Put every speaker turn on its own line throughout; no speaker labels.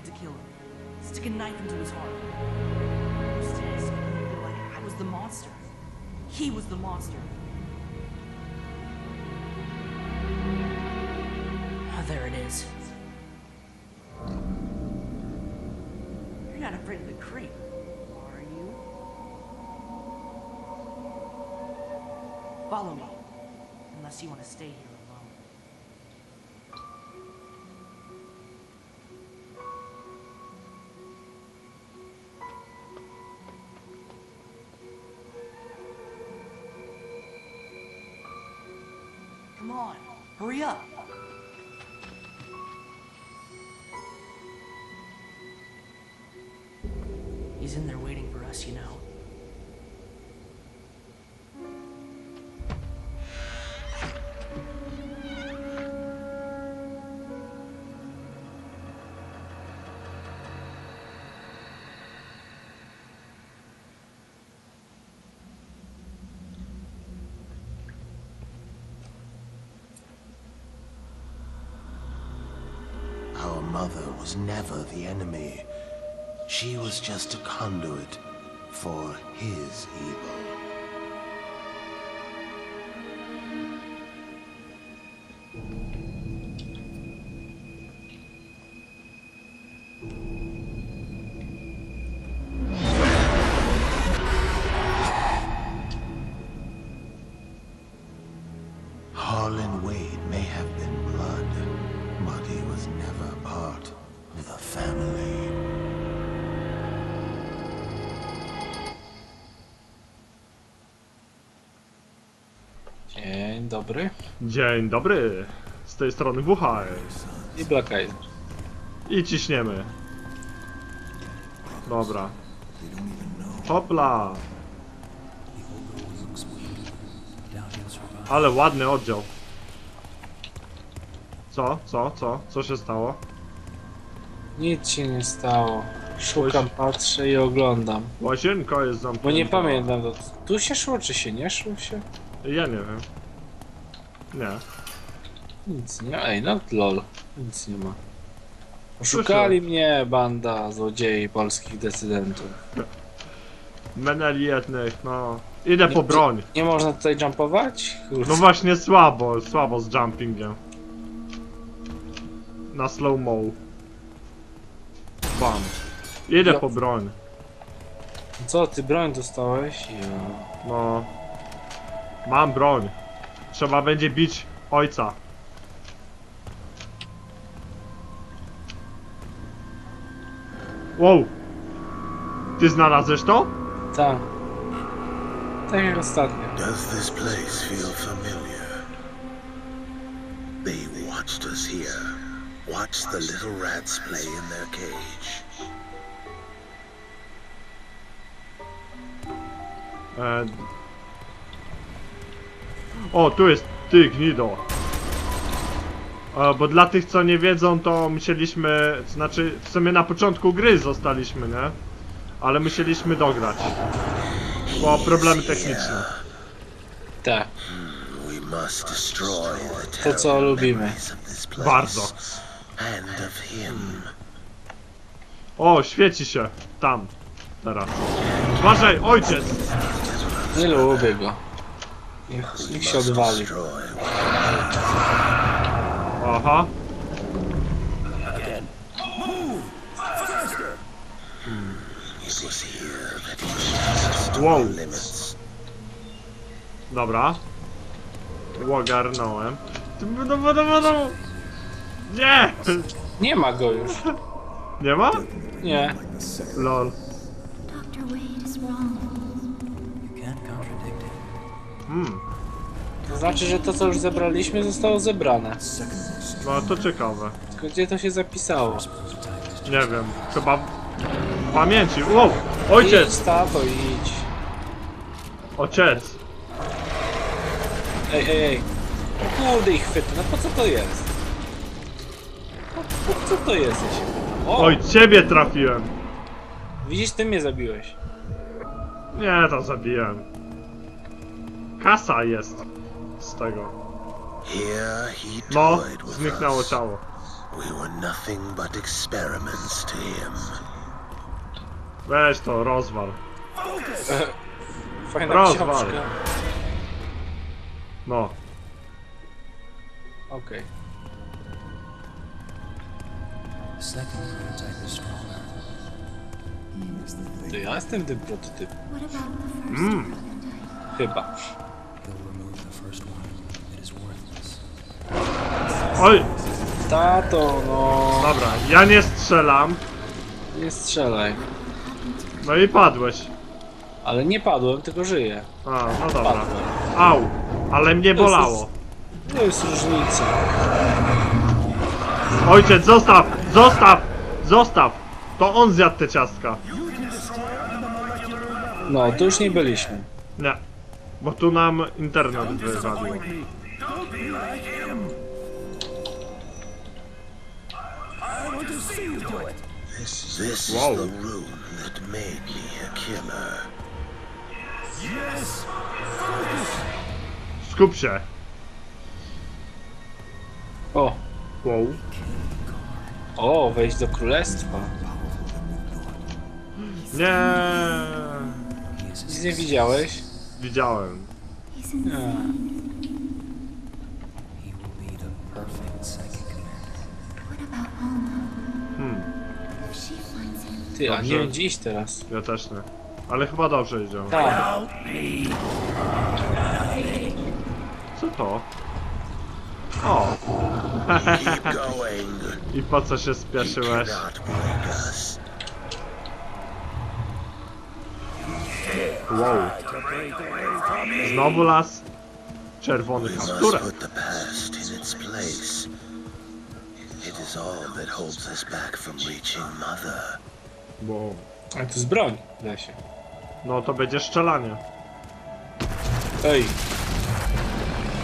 wanted to kill him. Stick a knife into his heart. Instead, it's feel like I was the monster. He was the monster. Ah, there it is. You're not afraid of the creep, are you? Follow me. Unless you want to stay here hurry up.
Mother was never the enemy. She was just a conduit for his evil. Harlan Wade may have been was never part of the family.
Dzień dobry.
Dzień dobry, z tej strony WHR
I Black Eyes.
i ciśniemy. Dobra. Hopla! Ale ładny oddział. Co? Co? Co? Co się stało?
Nic się nie stało. Szukam, patrzę i oglądam.
Łazienka jest zamknięta.
Bo nie pamiętam, to tu się szło, czy się nie szło się?
Ja nie wiem. Nie.
Nic nie Ej, no lol. Nic nie ma. Oszukali mnie banda złodziei polskich decydentów.
Meneli jednych, no. Idę po broń.
Nie można tutaj jumpować? Kurde.
No właśnie słabo, słabo z jumpingiem. Na slow mo. Bam. Idę
Ja-
po broń.
Co, ty broń dostałeś? Ja.
No. Mam broń. Trzeba będzie bić ojca. Wow. Ty znalazłeś to?
Tak. Tak jak ostatnio.
Does this place feel familiar? They watched us here. Watched the little rats play in their cage.
E... O, tu jest ty, gnido. E, bo dla tych, co nie wiedzą, to musieliśmy, znaczy w sumie na początku gry zostaliśmy, nie? Ale musieliśmy dograć. Bo problemy techniczne.
Tak.
The
To, co lubimy.
Bardzo.
And of him.
O, świeci się. Tam. Teraz. Uważaj, ojciec!
Nie lubię go. Niech, niech się odwali.
Aha.
Passed
Wow. Dobra. Ogarnąłem. No, no, no, no. Nie!
Nie ma go już.
Nie ma?
Nie.
Lol.
Dr. Wade is wrong.
Hmm.
To znaczy, że to co już zebraliśmy zostało zebrane.
No to ciekawe.
Tylko gdzie to się zapisało?
Nie wiem. Chyba w pamięci. Wow! Ojciec!
Idź, tato, idź.
Ojciec!
Ej, ej, ej. O Kurde ich chwyty, no po co to jest? Co to jest? O,
Oj, ciebie trafiłem!
widzisz, ty mnie zabiłeś.
Nie, to zabiłem. Kasa jest z tego.
Here he
No,
toyed with
zniknęło
us.
ciało.
We were nothing but experiments to him.
Weź to, rozwal.
Fajna
Rozwal.
książka.
No.
Okej. Ja jestem tym prototypem.
Mm.
Chyba.
Oj,
Tato, no.
dobra, ja nie strzelam.
Nie strzelaj.
No i padłeś.
Ale nie padłem, tylko żyję.
A, no dobra.
Padłem.
Au, ale mnie bolało.
To jest różnica.
Ojciec, zostaw! Zostaw! Zostaw! To on zjadł te ciastka.
No, to już nie byliśmy.
Nie. Bo tu nam internet wywalił.
This
Whoa.
is the rune that made me a killer.
Skup się.
O,
Wow.
O, wejść do królestwa.
Nie.
Nic nie widziałeś?
Widziałem.
Alma?
Hmm,
Ty, a
Dobrze.
nie wiem gdzie iść teraz.
ja też nie. Ale chyba dobrze idziemy.
Tak.
Co to? O!
Keep going.
I po co się spieszyłeś?
cannot break us.
Wow. Znowu las? Czerwony kapturek. Bo...
Ale to jest broń w lesie.
No to będzie strzelanie.
Ej,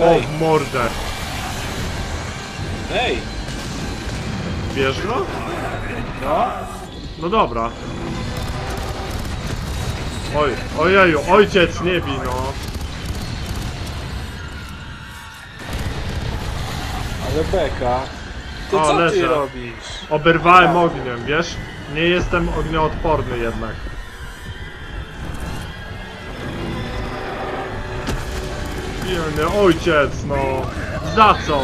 O,
Ej.
w mordę.
Ej,
Bierz go?
no.
No dobra. Oj, ojeju, ojciec nie bij, no.
Ale beka. Ty
O,
co ty
leżę.
robisz?
Oberwałem ogniem, wiesz? Nie jestem ognioodporny jednak. Biedny ojciec, no. Za co?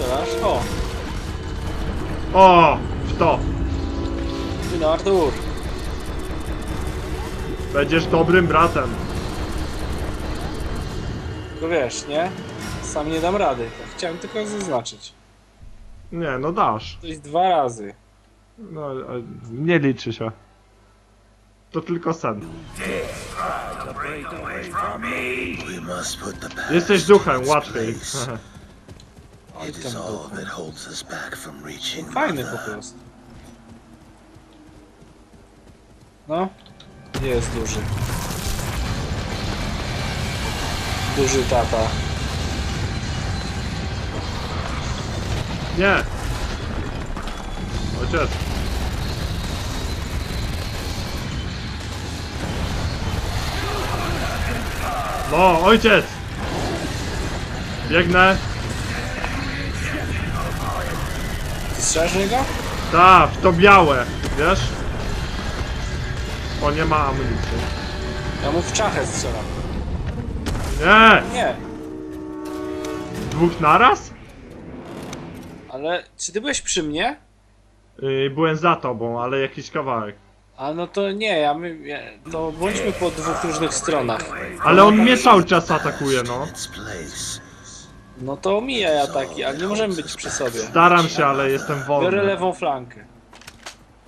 Strzelasz? O,
O! W to!
ty no Artur.
Będziesz dobrym bratem.
Tylko wiesz, nie? Sam nie dam rady. Chciałem tylko zaznaczyć.
Nie, no dasz.
To jest dwa razy.
No, e, nie liczy się. To tylko sen. Jesteś duchem, łatwiej.
place.
Oj
It is
tam
all
duchu.
that holds us back from reaching
Fajny po prostu. No, jest duży. Duży tata.
Nie! Ojciec. No, ojciec! Biegnę.
W niego?
Ta, w to białe, wiesz? O, nie ma amunicji.
Ja mu w czachę strzelam.
Nie!
Nie,
Dwóch naraz?
ale czy ty byłeś przy mnie?
Yy, byłem za tobą, ale jakiś kawałek.
A no to nie, ja my, ja, to bądźmy po dwóch różnych stronach.
Ale on mnie cały czas atakuje, no.
Place.
No to omijaj ataki, ale nie możemy być przy sobie.
Staram się, ale jestem
Biorę
wolny.
lewą flankę.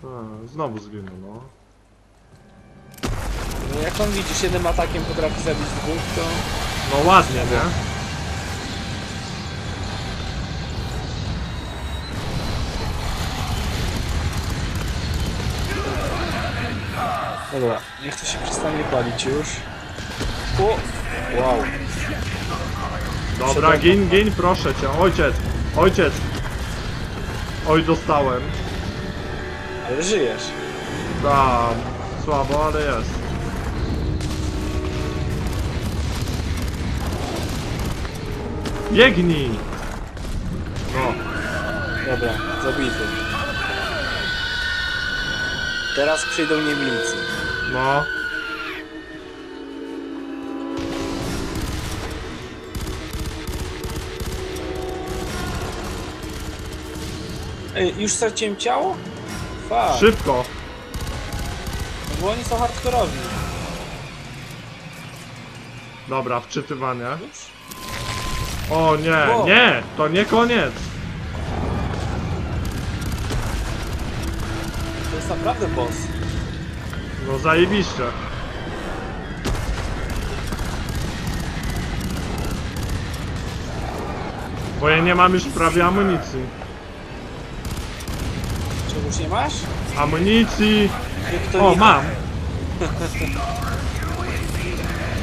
A, znowu zginął, no.
No jak on widzisz, jednym atakiem potrafi zabić dwóch, to...
No ładnie, nie?
Dobra, niech to się przestanie palić już. O! Wow.
Dobra, gin, gin, proszę cię. Ojciec, ojciec. Oj, dostałem.
Ale żyjesz.
Da, słabo, ale jest. Biegnij! No,
Dobra, zabity. Teraz przyjdą niewincy.
no.
Ej, już straciłem ciało? Fuck.
Szybko!
No bo oni są hardkorowi.
Dobra, wczytywanie.
Już?
O nie,
Wow.
nie! To nie koniec!
To jest naprawdę boss.
No zajebiście. Bo ja nie mam już prawie amunicji.
Czegoś nie masz?
Amunicji!
To
O, mam!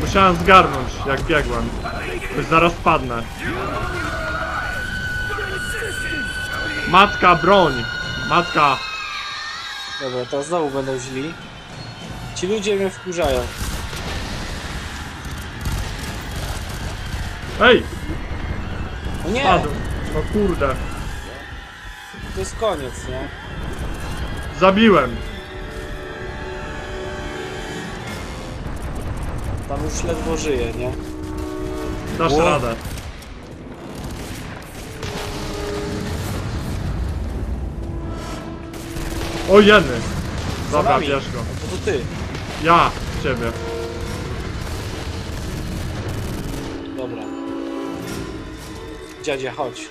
Musiałem zgarnąć, jak biegłem. Już zaraz padnę. Matka, broń! Matka!
Dobra, to znowu będą źli. Ci ludzie mnie wkurzają.
Ej!
O nie!
Padł! No kurde.
To jest koniec, nie?
Zabiłem!
Tam już ledwo żyje, nie?
Dasz
Ło.
radę. O jeny!
Za
Dobra,
nami.
bierz go.
To, to ty.
Ja, ciebie.
Dobra. Dziadzia, chodź.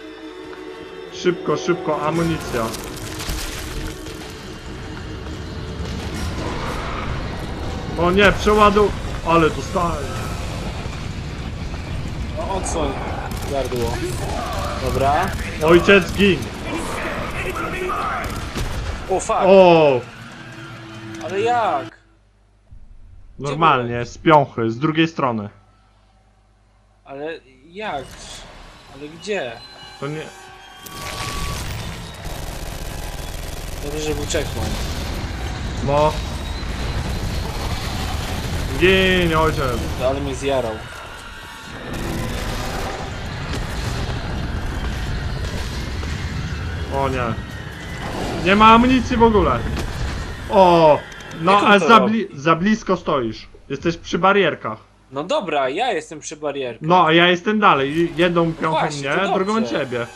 Szybko, szybko, amunicja. O nie, przeładu... Ale dostałem.
No odsłoń gardło. Dobra.
Ojciec gin.
O fuck!
O,
Ale jak?
normalnie, z piąchy, z drugiej strony.
Ale jak? Ale gdzie?
To nie...
Dobrze, że był checkpoint.
No. Gin, ojciec.
Ale mnie zjarał.
O nie. Nie ma amunicji w ogóle. O, no
Jak on
a
to
za, bli za blisko stoisz. Jesteś przy barierkach.
No dobra, ja jestem przy barierce.
No, a ja jestem dalej. Jedną piąchą
właśnie,
mnie, drugą ciebie.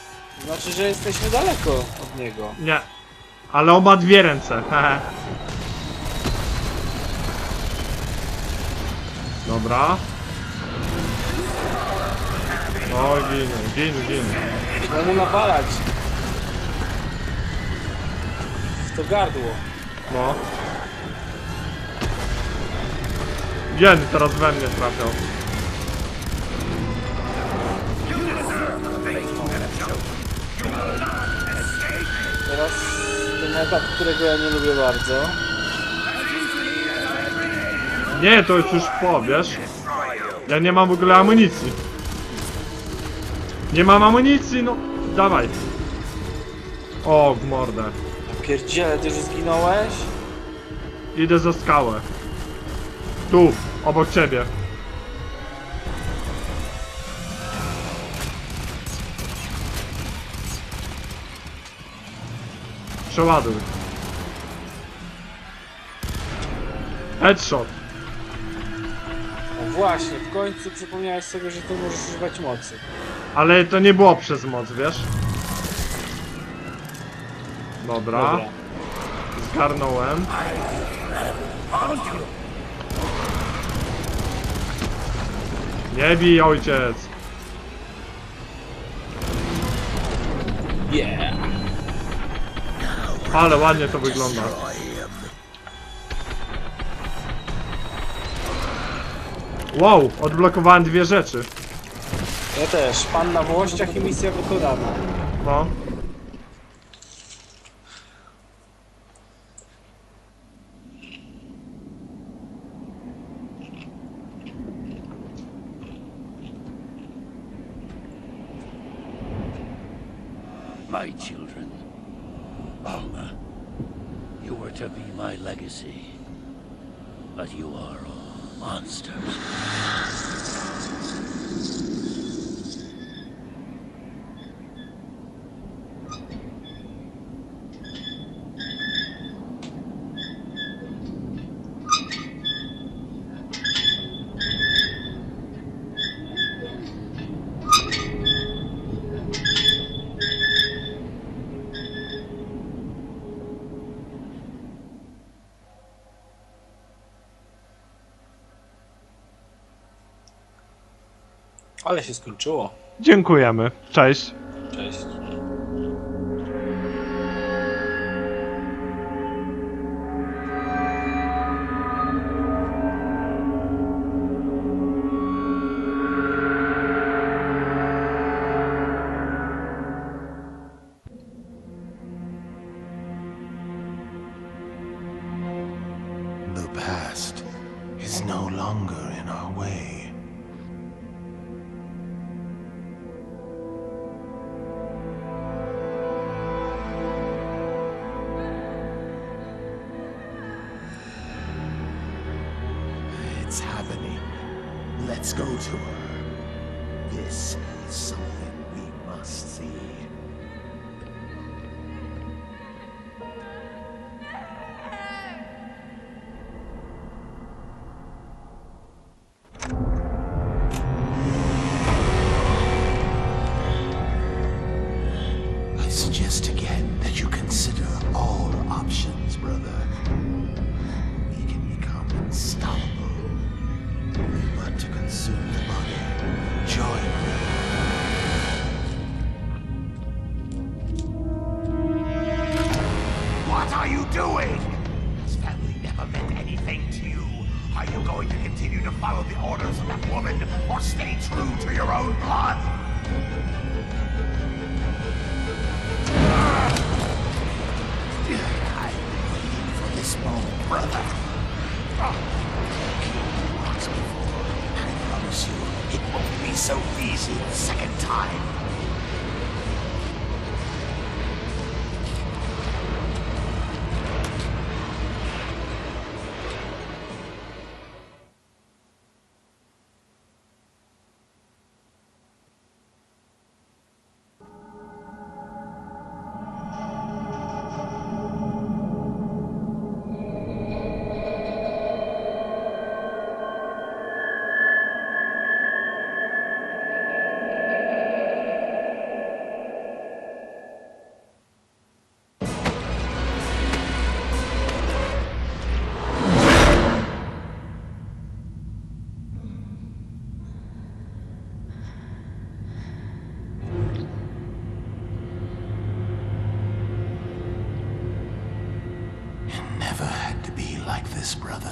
Znaczy, że jesteśmy daleko od niego.
Nie. Ale on ma dwie ręce. hehe. Dobra. O, gin, gin, gin.
Trzeba mu nawalać. W to gardło.
No. Jen teraz we mnie trafiał.
Teraz ten etap, którego ja nie lubię bardzo.
Nie, to jest już po, wiesz? Ja nie mam w ogóle amunicji. Nie mam amunicji, no. Dawaj. O, w mordę.
Pierdziele, ty już zginąłeś?
Idę za skałę. Tu, obok ciebie. Przeładuj. Headshot.
Właśnie, w końcu przypomniałeś sobie, że ty możesz używać mocy.
Ale to nie było przez moc, wiesz? Dobra,
Dobra.
zgarnąłem. Nie bij ojciec.
Yeah!
Ale ładnie to wygląda. Wow, odblokowałem dwie rzeczy.
Ja też. Pan na włościach i misja wykonana.
No.
My children, Alma, you
were to be my legacy, but you are monsters.
Ale się skończyło.
Dziękujemy. Cześć.
Cześć.
small brother. I promise you, it won't be so easy the second time. brother.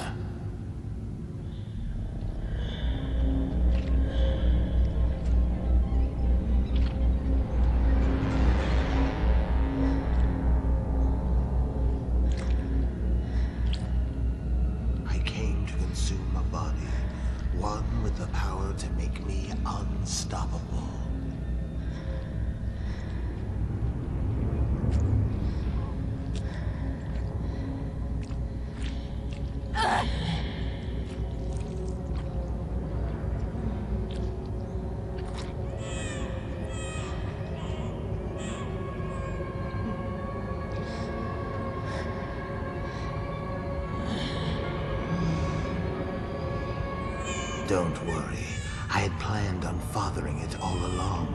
Don't worry. I had planned on fathering it all along.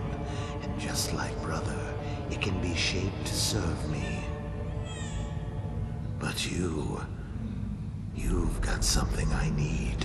And just like brother, it can be shaped to serve me. But you... You've got something I need.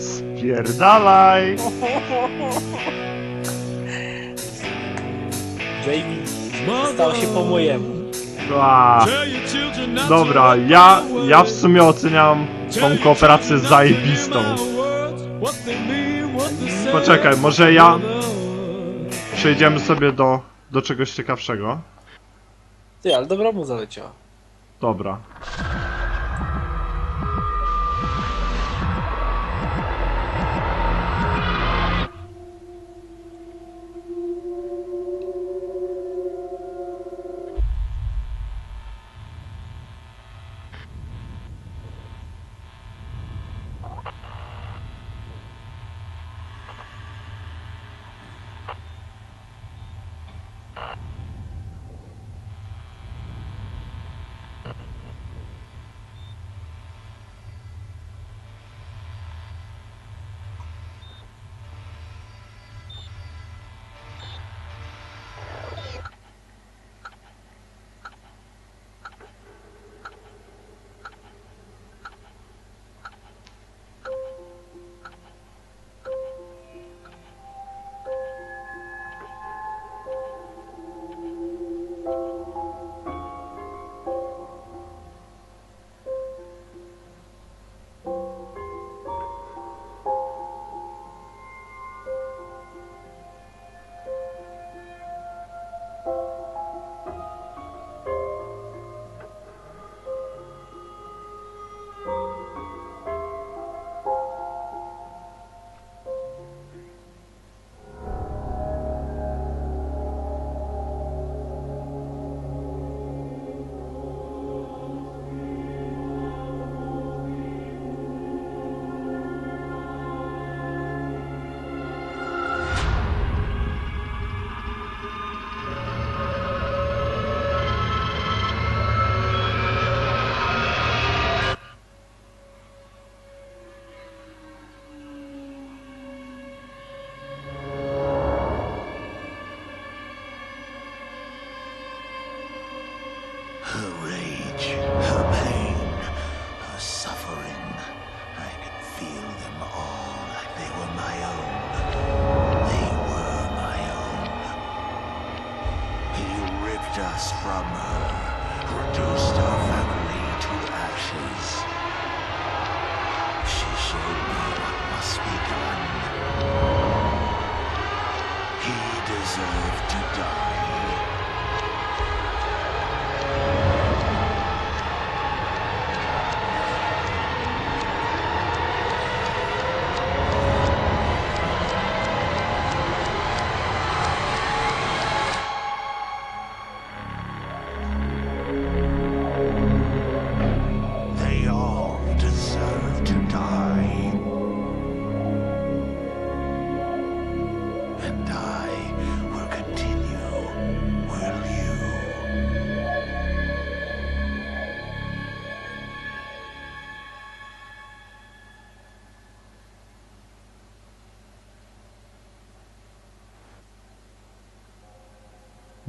Spierdalaj!
Jamie stał się po mojemu.
A, dobra, ja, ja w sumie oceniam tą kooperację zajebistą. Poczekaj, może ja... Przejdziemy sobie do, do czegoś ciekawszego.
Ty, ale dobra mu zaleciała.
Dobra.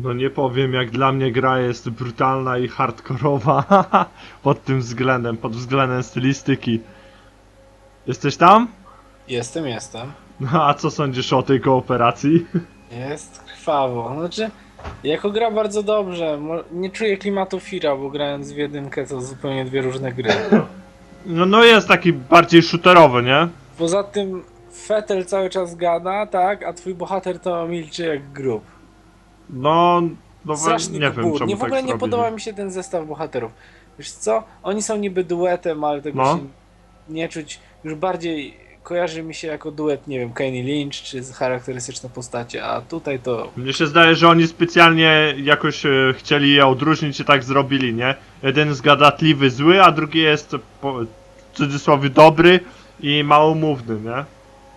No nie powiem, jak dla mnie gra jest brutalna i hardkorowa pod tym względem, pod względem stylistyki. Jesteś tam?
Jestem, jestem.
No a co sądzisz o tej kooperacji?
Jest krwawo. Znaczy, jako gra bardzo dobrze. Nie czuję klimatu Fira, bo grając w jedynkę to zupełnie dwie różne gry.
No, no jest taki bardziej shooterowy, nie?
Poza tym Fetel cały czas gada, tak, a twój bohater to milczy jak grób.
No, no
Strasznie
nie wiem czemu
Nie w ogóle
tak
nie podoba mi się ten zestaw bohaterów. Wiesz co? Oni są niby duetem, ale tego
No.
się nie czuć. Już bardziej kojarzy mi się jako duet, nie wiem, Kenny Lynch czy z charakterystyczne postacie, a tutaj to
Mnie się zdaje, że oni specjalnie jakoś e, chcieli je odróżnić i tak zrobili, nie? Jeden jest gadatliwy, zły, a drugi jest po, w cudzysłowie dobry i małomówny, nie?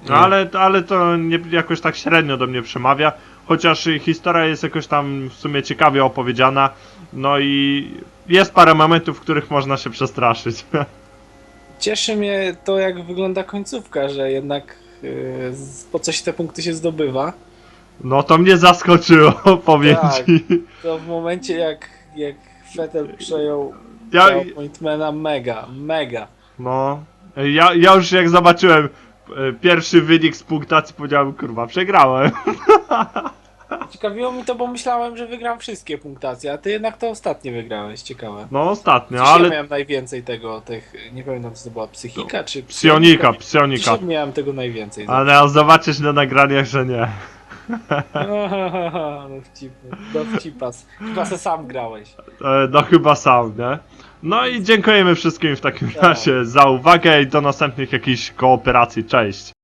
No ale, ale to nie, jakoś tak średnio do mnie przemawia, chociaż historia jest jakoś tam w sumie ciekawie opowiedziana, no i jest parę momentów, w których można się przestraszyć.
cieszy mnie to, jak wygląda końcówka, że jednak yy, po coś te punkty się zdobywa.
No to mnie zaskoczyło, powiem
Tak.
ci.
To w momencie jak, jak Fetel przejął
Ja,
appointmenta mega, mega.
No, ja, ja już jak zobaczyłem e, pierwszy wynik z punktacji, powiedziałem, kurwa, przegrałem.
Ciekawiło mi to, bo myślałem, że wygram wszystkie punktacje, a ty jednak to ostatnie wygrałeś, ciekawe.
No ostatnio,
Przecież
ale...
ja miałem najwięcej tego, tych, nie pamiętam co to była, psychika czy...
Psionika, psionika.
ja miałem tego najwięcej.
Ale zobaczysz na nagraniach, że nie.
Dowcipny, dowcipas. Chyba se sam grałeś.
E, No chyba sam, nie? No i dziękujemy wszystkim w takim
Tak.
razie za uwagę i do następnych jakichś kooperacji. Cześć!